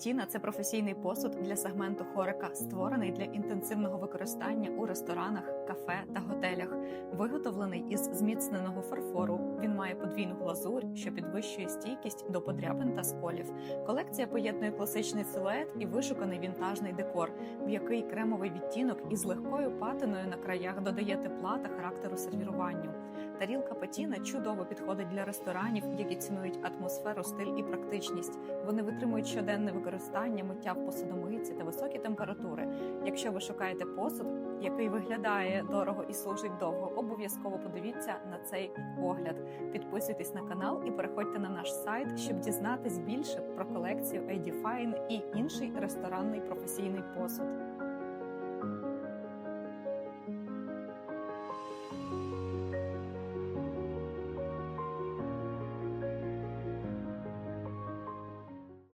Патіна це професійний посуд для сегменту хорика, створений для інтенсивного використання у ресторанах, кафе та готелях. Виготовлений із зміцненого фарфору. Він має подвійну глазурь, що підвищує стійкість до подряпин та сколів. Колекція поєднує класичний силует і вишуканий вінтажний декор, в який кремовий відтінок із легкою патиною на краях додає тепла та характеру сервіруванню. Тарілка патіна чудово підходить для ресторанів, які цінують атмосферу, стиль і практичність. Вони витримують щоденне використання, миття в посудомийці та високі температури. Якщо ви шукаєте посуд, який виглядає дорого і служить довго, обов'язково подивіться на цей огляд. Підписуйтесь на канал і переходьте на наш сайт, щоб дізнатись більше про колекцію ID Fine і інший ресторанний професійний посуд.